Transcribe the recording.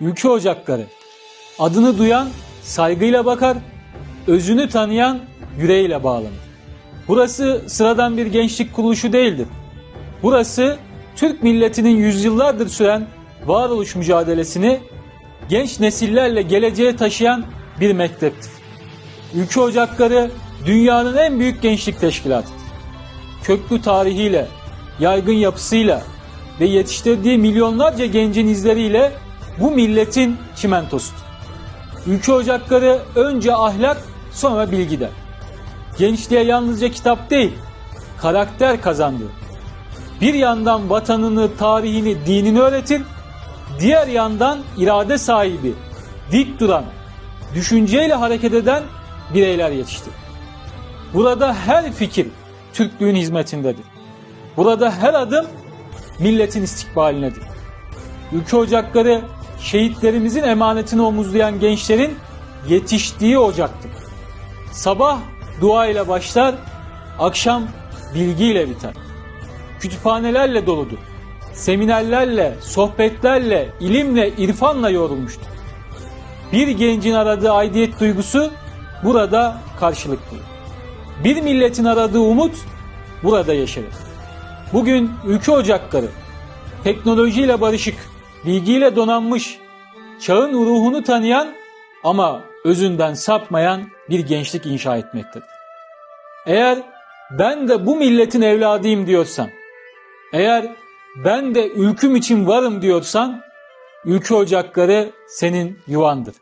ülke ocakları. Adını duyan saygıyla bakar, özünü tanıyan yüreğiyle bağlanır. Burası sıradan bir gençlik kuruluşu değildir. Burası Türk milletinin yüzyıllardır süren varoluş mücadelesini genç nesillerle geleceğe taşıyan bir mekteptir. Ülke Ocakları dünyanın en büyük gençlik teşkilatıdır. Köklü tarihiyle, yaygın yapısıyla ve yetiştirdiği milyonlarca gencin izleriyle bu milletin çimentosudur. Ülke Ocakları önce ahlak sonra bilgi der. Gençliğe yalnızca kitap değil, karakter kazandı. Bir yandan vatanını, tarihini, dinini öğretir, diğer yandan irade sahibi, dik duran, düşünceyle hareket eden bireyler yetiştir. Burada her fikir Türklüğün hizmetindedir. Burada her adım milletin istikbalinedir. Ülke ocakları şehitlerimizin emanetini omuzlayan gençlerin yetiştiği ocaktır. Sabah dua ile başlar, akşam bilgiyle biter. Kütüphanelerle doludur. Seminerlerle, sohbetlerle, ilimle, irfanla yoğrulmuştur. Bir gencin aradığı aidiyet duygusu burada karşılık. Bir milletin aradığı umut burada yeşerir. Bugün ülke ocakları teknolojiyle barışık, bilgiyle donanmış, çağın ruhunu tanıyan ama özünden sapmayan bir gençlik inşa etmektedir. Eğer ben de bu milletin evladıyım diyorsan, eğer ben de ülküm için varım diyorsan, ülke ocakları senin yuvandır.